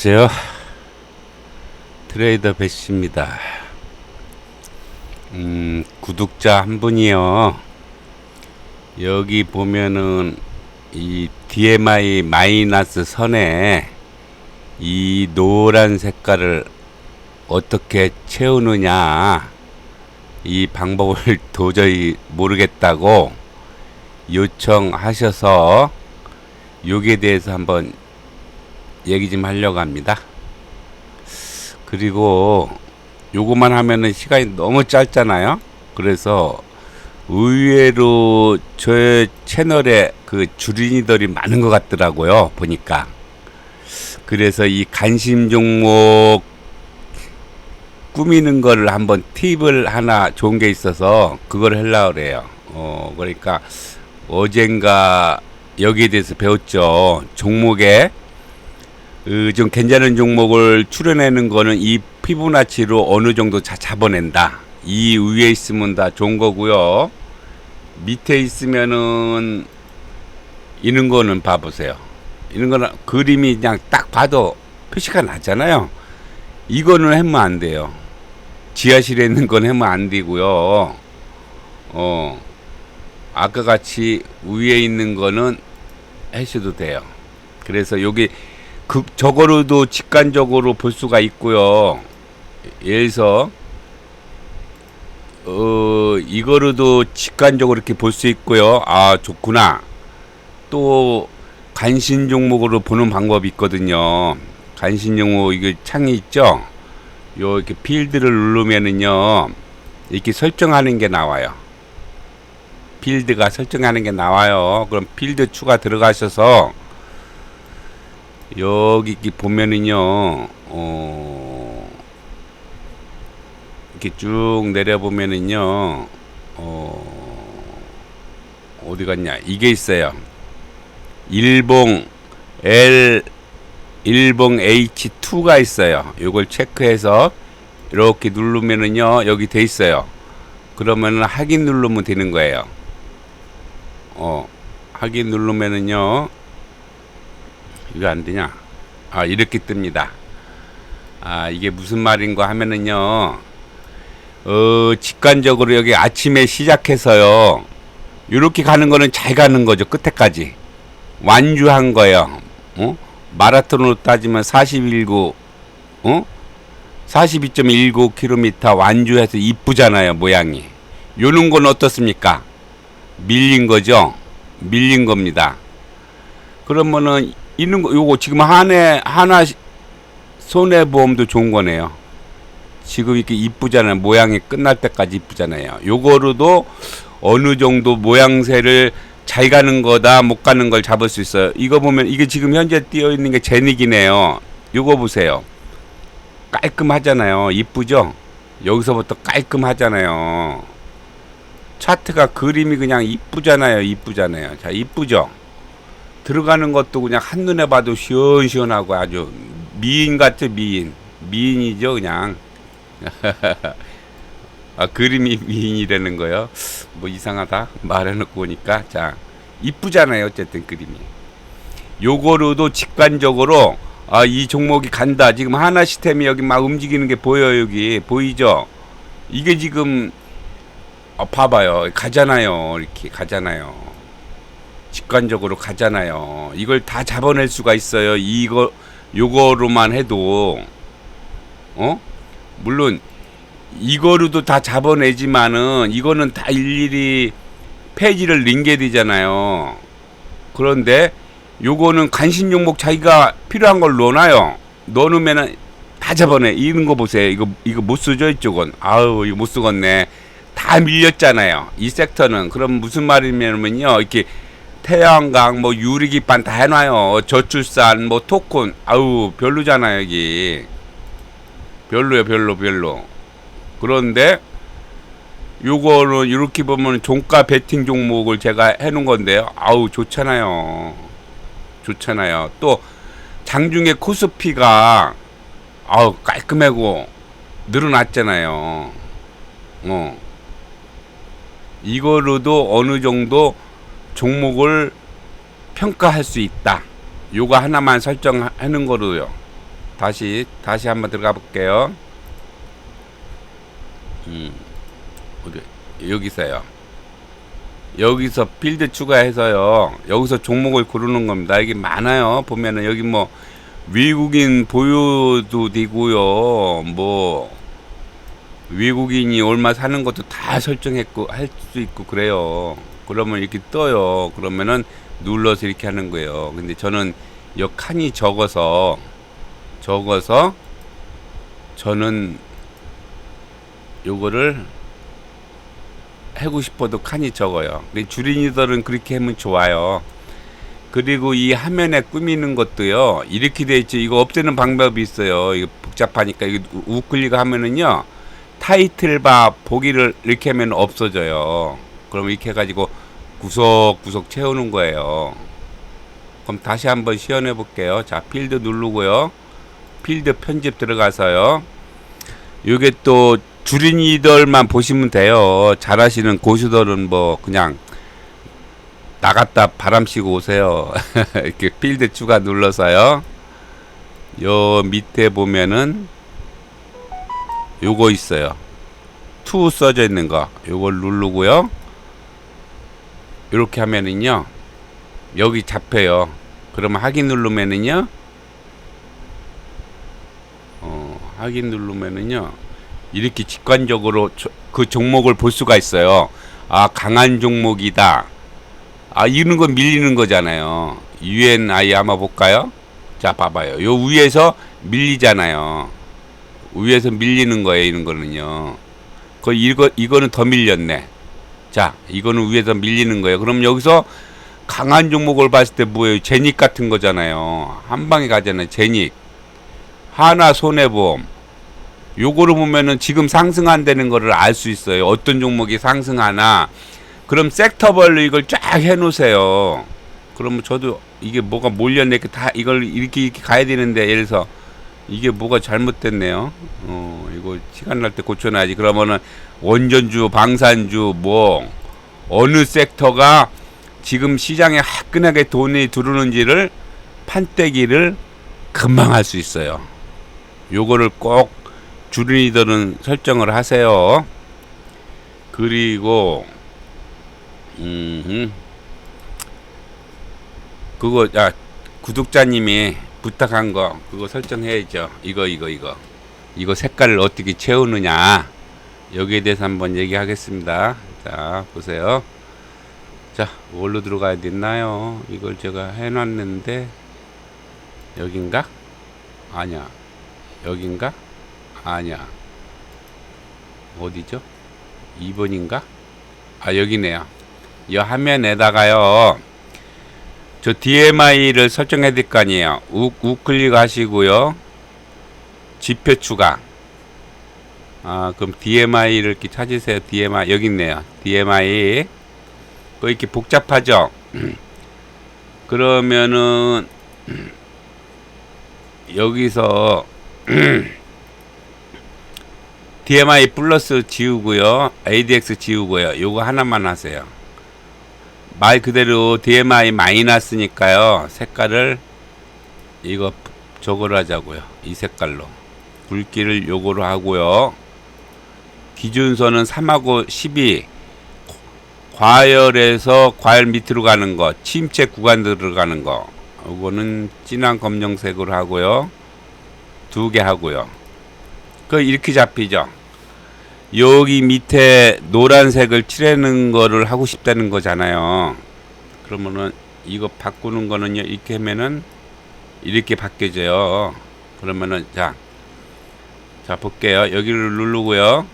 안녕하세요. 트레이더 배시입니다. 음, 구독자 한 분이요. 여기 보면은 이 DMI 마이너스 선에 이 노란 색깔을 어떻게 채우느냐 이 방법을 도저히 모르겠다고 요청하셔서 여기에 대해서 한번 얘기 좀 하려고 합니다. 그리고 요것만 하면은 시간이 너무 짧잖아요. 그래서 의외로 저 채널에 그 주린이들이 많은 것 같더라고요. 보니까. 그래서 이 관심 종목 꾸미는 거를 한번 팁을 하나 좋은 게 있어서 그걸 하려고 그래요. 어, 그러니까 어젠가 여기에 대해서 배웠죠. 종목에 그 좀 괜찮은 종목을 추려내는 거는 이 피부나치로 어느 정도 자, 잡아낸다. 이 위에 있으면 다 좋은 거고요. 밑에 있으면은 이런 거는 봐보세요. 이런 거는 그림이 그냥 딱 봐도 표시가 나잖아요. 이거는 하면 안 돼요. 지하실에 있는 건 하면 안 되고요. 어, 아까 같이 위에 있는 거는 하셔도 돼요. 그래서 여기 그 저거로도 직관적으로 볼 수가 있고요. 들어서 어 이거로도 직관적으로 이렇게 볼 수 있고요. 아 좋구나. 또 간신 종목으로 보는 방법이 있거든요. 간신 종목 이거 창이 있죠. 요 이렇게 필드를 누르면은요. 이렇게 설정하는 게 나와요. 필드가 설정하는 게 나와요. 그럼 필드 추가 들어가셔서 여기 보면은요, 어, 이렇게 쭉 내려보면은요, 어, 어디 갔냐? 이게 있어요. 일봉 L, 일봉 H2가 있어요. 요걸 체크해서 이렇게 누르면은요, 여기 돼 있어요. 그러면은 확인 누르면 되는 거예요. 어, 확인 누르면은요, 이거 안 되냐? 아, 이렇게 뜹니다. 아, 이게 무슨 말인가 하면은요, 어, 직관적으로 여기 아침에 시작해서요, 이렇게 가는 거는 잘 가는 거죠, 끝에까지. 완주한 거예요. 어? 마라톤으로 따지면 41구, 어? 42.19km 완주해서 이쁘잖아요, 모양이. 요런 건 어떻습니까? 밀린 거죠? 밀린 겁니다. 그러면은 있는 거 요거 지금 한해 하나 손해보험도 좋은 거네요. 지금 이렇게 이쁘잖아요. 모양이 끝날 때까지 이쁘잖아요. 요거로도 어느 정도 모양새를 잘 가는 거다 못 가는 걸 잡을 수 있어요. 이거 보면 이게 지금 현재 띄어 있는 게 제닉이네요. 요거 보세요. 깔끔하잖아요. 이쁘죠? 여기서부터 깔끔하잖아요. 차트가 그림이 그냥 이쁘잖아요. 이쁘잖아요. 자, 이쁘죠? 들어가는 것도 그냥 한눈에 봐도 시원시원하고 아주 미인 같아 미인. 미인이죠 그냥. 아 그림이 미인이라는 거요? 뭐 이상하다? 말해놓고 보니까. 자 이쁘잖아요 어쨌든 그림이. 요거로도 직관적으로 아 이 종목이 간다. 지금 하나 시스템이 여기 막 움직이는 게 보여요 여기. 보이죠? 이게 지금 아, 봐봐요. 가잖아요 이렇게. 가잖아요 직관적으로 가잖아요. 이걸 다 잡아낼 수가 있어요. 이거 요거로만 해도 어? 물론 이거로도 다 잡아내지만은 이거는 다 일일이 페이지를 링게 되잖아요. 그런데 요거는 간신 종목 자기가 필요한 걸 넣어놔요. 넣어놓으면은 다 잡아내. 이런 거 보세요. 이거 이거 못 쓰죠 이쪽은. 아우 이거 못 쓰겠네. 다 밀렸잖아요. 이 섹터는 그럼 무슨 말이냐면요. 이렇게 태양광 뭐 유리기판 다 해놔요. 저출산 뭐 토큰. 아우 별로잖아 여기. 별로야 별로 별로. 그런데 요거는 이렇게 보면 종가 베팅 종목을 제가 해놓은 건데요. 아우 좋잖아요. 좋잖아요. 또 장중에 코스피가 아우 깔끔하고 늘어났잖아요. 어. 이거로도 어느 정도 종목을 평가할 수 있다. 요거 하나만 설정하는 거로요. 다시 다시 한번 들어가 볼게요. 음 어디 여기서요. 여기서 필드 추가해서요. 여기서 종목을 고르는 겁니다. 이게 많아요. 보면은 여기 뭐 외국인 보유도 되고요. 뭐 외국인이 얼마 사는 것도 다 설정했고 할 수 있고 그래요. 그러면 이렇게 떠요. 그러면은 눌러서 이렇게 하는 거예요. 근데 저는 여 칸이 적어서 적어서 저는 요거를 하고 싶어도 칸이 적어요. 근데 주린이들은 그렇게 하면 좋아요. 그리고 이 화면에 꾸미는 것도요. 이렇게 돼 있죠. 이거 없애는 방법이 있어요. 이거 복잡하니까 이거 우- 우클릭 하면은요. 타이틀바 보기를 이렇게 하면 없어져요. 그럼 이렇게 해가지고 구석구석 채우는 거예요. 그럼 다시 한번 시연해 볼게요. 자, 필드 누르고요. 필드 편집 들어가서요. 요게 또 주린이들만 보시면 돼요. 잘하시는 고수들은 뭐 그냥 나갔다 바람 쐬고 오세요. 이렇게 필드 추가 눌러서요. 요 밑에 보면은 요거 있어요. 투 써져 있는 거. 요걸 누르고요. 이렇게 하면은요. 여기 잡혀요. 그러면 확인 누르면은요. 어, 확인 누르면은요. 이렇게 직관적으로 조- 그 종목을 볼 수가 있어요. 아, 강한 종목이다. 아, 이런 건 밀리는 거잖아요. UNI 한번 볼까요? 자, 봐봐요. 요 위에서 밀리잖아요. 위에서 밀리는 거예요, 이런 거는요. 그 이거 이거는 더 밀렸네. 자, 이거는 위에서 밀리는 거예요. 그럼 여기서 강한 종목을 봤을 때 뭐예요? 제닉 같은 거잖아요. 한 방에 가잖아요. 제닉. 하나 손해보험. 요거를 보면은 지금 상승한다는 거를 알 수 있어요. 어떤 종목이 상승하나. 그럼 섹터별로 이걸 쫙 해놓으세요. 그러면 저도 이게 뭐가 몰렸네. 다 이걸 이렇게 이렇게 가야 되는데 예를 들어서 이게 뭐가 잘못됐네요. 어, 이거 시간 날 때 고쳐놔야지. 그러면은 원전주, 방산주, 뭐 어느 섹터가 지금 시장에 화끈하게 돈이 들어오는지를 판때기를 금방 할 수 있어요. 요거를 꼭 주린이들은 설정을 하세요. 그리고 음 그거 야 구독자님이 부탁한 거 그거 설정해야죠. 이거 이거 이거 이거 색깔을 어떻게 채우느냐 여기에 대해서 한번 얘기하겠습니다. 자 보세요. 자 뭘로 들어가야 됐나요? 이걸 제가 해놨는데 여긴가? 아니야. 여긴가? 아니야. 어디죠? 2번인가? 아 여기네요. 이 화면에다가요. 저 DMI를 설정해야 될 거 아니에요. 우, 우클릭 하시고요. 지표 추가. 아, 그럼 DMI를 이렇게 찾으세요. DMI 여기 있네요. DMI. 그 이렇게 복잡하죠. 그러면은 여기서 DMI 플러스 지우고요. ADX 지우고요. 요거 하나만 하세요. 말 그대로 DMI 마이너스니까요. 색깔을 이거 저거로 하자고요. 이 색깔로. 굵기를 요거로 하고요. 기준선은 3하고 12. 과열에서 과열 밑으로 가는 거, 침체 구간 들어가는 거. 요거는 진한 검정색으로 하고요. 두 개 하고요. 그 이렇게 잡히죠. 여기 밑에 노란색을 칠하는 거를 하고 싶다는 거잖아요. 그러면은 이거 바꾸는 거는요. 이렇게 하면은 이렇게 바뀌어져요. 그러면은 자, 자 볼게요. 여기를 누르고요.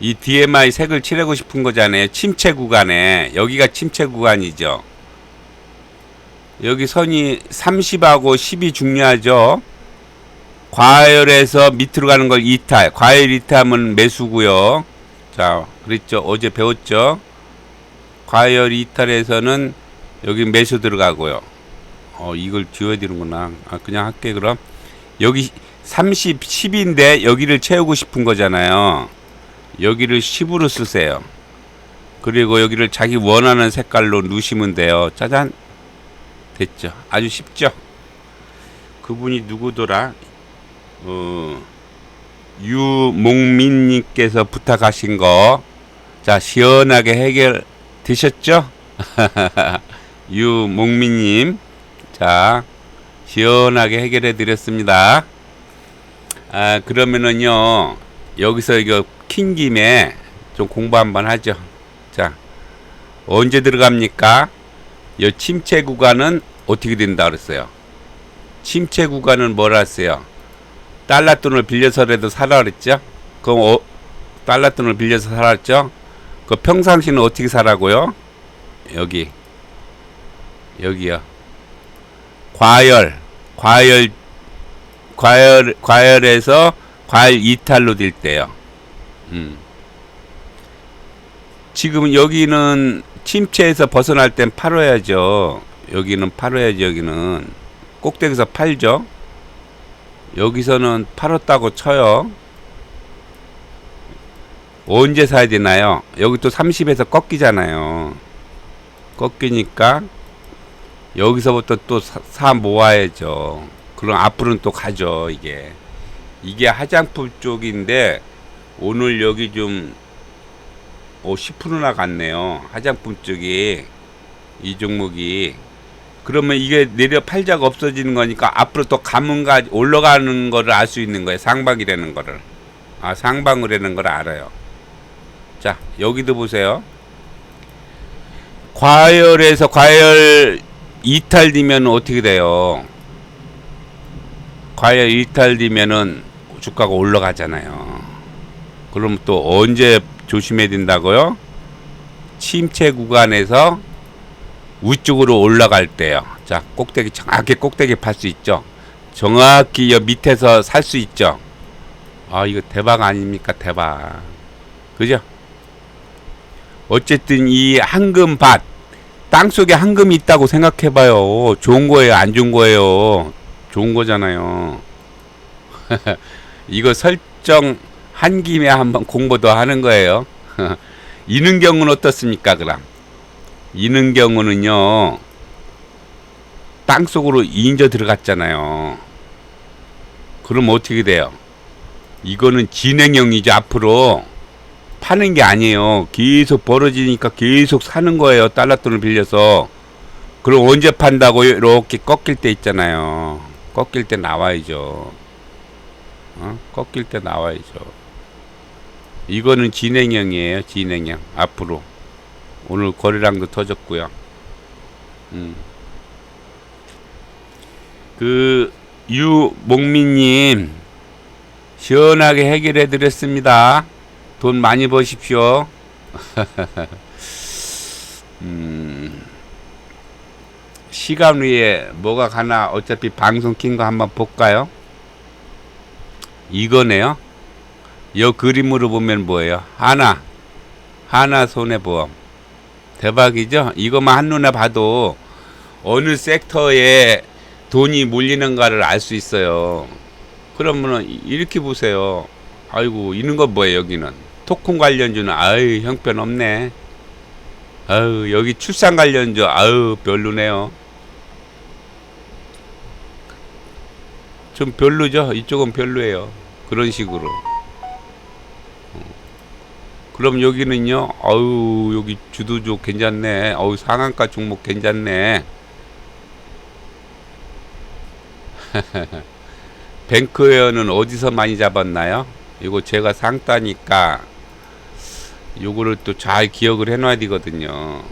이 DMI 색을 칠하고 싶은 거잖아요. 침체 구간에 여기가 침체 구간이죠. 여기 선이 30하고 10이 중요하죠. 과열에서 밑으로 가는 걸 이탈. 과열 이탈하면 매수고요. 자, 그랬죠. 어제 배웠죠. 과열 이탈에서는 여기 매수 들어가고요. 어, 이걸 지워야 되는구나. 아, 그냥 할게 그럼. 여기 30, 10인데 여기를 채우고 싶은 거잖아요. 여기를 10으로 쓰세요. 그리고 여기를 자기 원하는 색깔로 누시면 돼요. 짜잔. 됐죠. 아주 쉽죠. 그분이 누구더라? 어, 유목민님께서 부탁하신 거, 자, 시원하게 해결 되셨죠? 유목민님, 자, 시원하게 해결해 드렸습니다. 아, 그러면은요, 여기서 이거 킨 김에 좀 공부 한번 하죠. 자, 언제 들어갑니까? 이 침체 구간은 어떻게 된다 그랬어요? 침체 구간은 뭐라 했어요? 달러 돈을 빌려서라도 사라 그랬죠? 그럼 어, 달러 돈을 빌려서 살았죠? 그 평상시는 어떻게 사라고요? 여기 여기요. 과열, 과열, 과열, 과열에서 과열 이탈로 될 때요. 음. 지금 여기는 침체에서 벗어날 땐 팔아야죠. 여기는 팔아야죠. 여기는 꼭대기에서 팔죠. 여기서는 팔았다고 쳐요. 언제 사야 되나요? 여기 또 30에서 꺾이잖아요. 꺾이니까 여기서부터 또 사 모아야죠. 그럼 앞으로는 또 가죠, 이게. 이게 화장품 쪽인데 오늘 여기 좀 어, 10%나 갔네요. 화장품 쪽이 이 종목이 그러면 이게 내려 팔자가 없어지는 거니까 앞으로 또 가문가 올라가는 거를 알 수 있는 거예요. 상방이라는 거를. 아, 상방이라는 걸 알아요. 자, 여기도 보세요. 과열에서 과열 이탈되면 어떻게 돼요? 과열 이탈되면은 주가가 올라가잖아요. 그럼 또 언제 조심해야 된다고요? 침체 구간에서 우쪽으로 올라갈 때요. 자, 꼭대기 정확히 꼭대기 팔 수 있죠. 정확히 여 밑에서 살 수 있죠. 아, 이거 대박 아닙니까? 대박. 그죠? 어쨌든 이 황금밭 땅 속에 황금이 있다고 생각해 봐요. 좋은 거예요, 안 좋은 거예요. 좋은 거잖아요. 이거 설정 한 김에 한번 공부도 하는 거예요. 이는 경우는 어떻습니까, 그럼? 이는 경우는요, 땅 속으로 인져 들어갔잖아요. 그럼 어떻게 돼요? 이거는 진행형이죠, 앞으로. 파는 게 아니에요. 계속 벌어지니까 계속 사는 거예요. 달러 돈을 빌려서. 그럼 언제 판다고 이렇게 꺾일 때 있잖아요. 꺾일 때 나와야죠. 어? 꺾일 때 나와야죠. 이거는 진행형이에요. 진행형. 앞으로. 오늘 거래량도 터졌고요. 음. 그 유목민님 시원하게 해결해 드렸습니다. 돈 많이 버십시오. 음. 시간 위에 뭐가 가나 어차피 방송 킨 거 한번 볼까요? 이거네요. 이 그림으로 보면 뭐예요? 하나, 하나 손해보험. 대박이죠? 이것만 한눈에 봐도 어느 섹터에 돈이 몰리는가를 알 수 있어요. 그러면은 이렇게 보세요. 아이고, 있는 건 뭐예요, 여기는? 토큰 관련주는, 아유, 형편없네. 아유, 여기 출산 관련주, 아유, 별로네요. 좀 별로죠? 이쪽은 별로예요. 그런 식으로. 그럼 여기는요, 어우, 여기 주도주 괜찮네. 어우, 상한가 종목 괜찮네. 뱅크웨어는 어디서 많이 잡았나요? 이거 제가 상따니까 요거를 또 잘 기억을 해놔야 되거든요.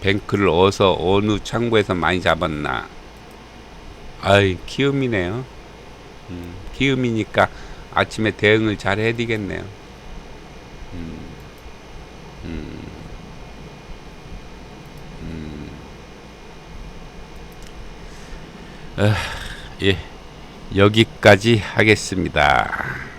뱅크를 어서 어느 창고에서 많이 잡았나. 아이, 키움이네요. 음, 키움이니까 아침에 대응을 잘 해야 되겠네요. 음, 음, 음. 아, 예, 여기까지 하겠습니다.